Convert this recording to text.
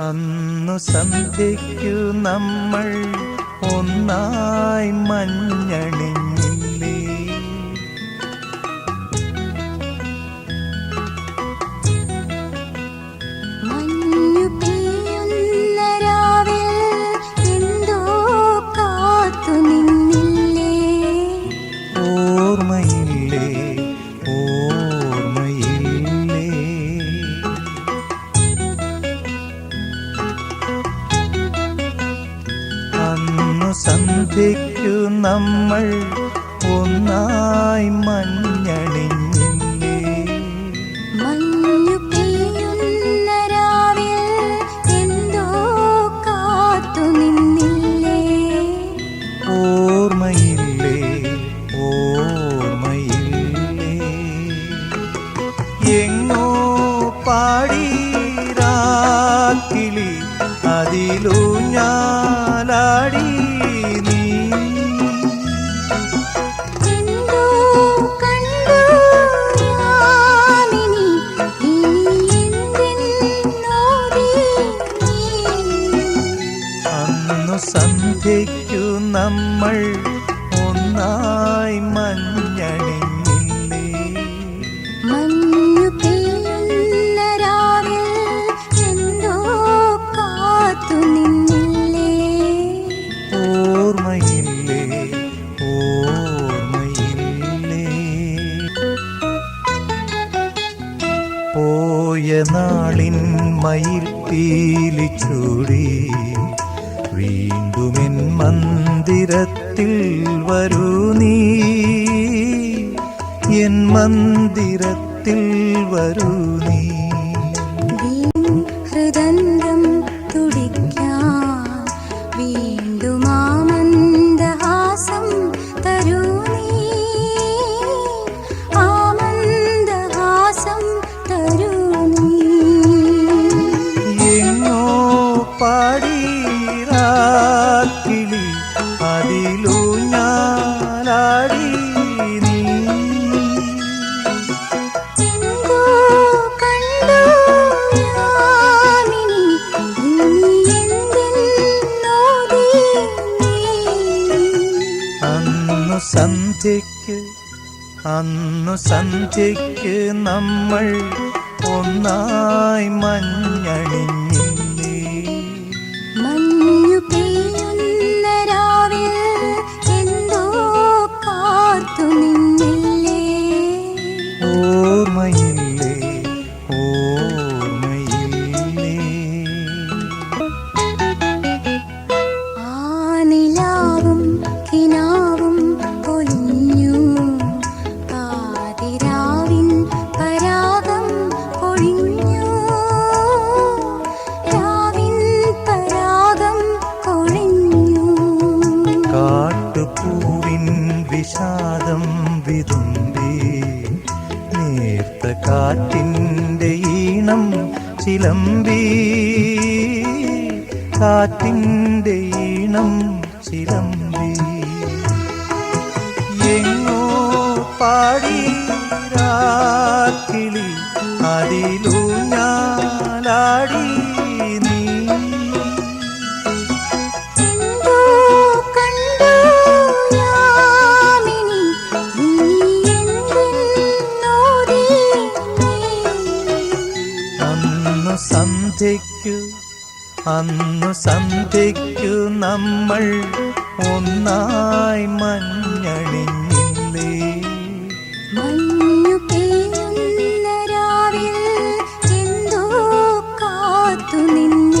അന്നു സന്ധ്യയ്ക്കു നമ്മൾ ഒന്നായി മഞ്ഞണിഞ്ഞില്ലേ സന്ധ്യയ്ക്കു നമ്മൾ ഒന്നായി മഞ്ഞണിഞ്ഞില്ലേ? മഞ്ഞു പെയ്യുന്ന രാവിൽ എന്തോ കാത്തു നിന്നില്ലേ? ഓർമ്മയില്ലേ ഓർമ്മയില്ലേ? എങ്ങോ പാടീരാക്കിളി അതിലൂ സന്ധ്യയ്ക്കു നമ്മൾ. ഒന്നായി മഞ്ഞണിഞ്ഞില്ലേ? മഞ്ഞു പെയ്യുന്ന രാവിൽ എന്തോ കാത്തു നിന്നില്ലേ? ഓർമ്മയില്ലേ? ഓർമ്മയില്ലേ? പോയ നാളിൻ മയിൽ പീലി ചൂടി വീണ്ടുമെൻ മന്ദിരത്തിൽ വരൂ നീ. എൻ മന്ദിരത്തിൽ വരൂ നീ. ഹൃദന്തം തുടിക്കാൻ വീണ്ടും അന്നു സന്ധ്യയ്ക്ക് അന്നു സന്ധ്യയ്ക്ക് നമ്മൾ ഒന്നായി മഞ്ഞണിഞ്ഞില്ലേ നേർത്ത കാറ്റിന്റെ ഈണം ചിലമ്പി. കാറ്റിന്റെ ഈണം ചിലമ്പി. എങ്ങോ പാടീരാക്കിളി അതിലൂ ഞാലാടി അന്നു സന്ധ്യയ്ക്കു അന്നു സന്ധ്യയ്ക്കു നമ്മൾ. ഒന്നായി മഞ്ഞണിഞ്ഞില്ലേ. മഞ്ഞു രാവിൽ എന്തോ കാത്തു നിന്ന്.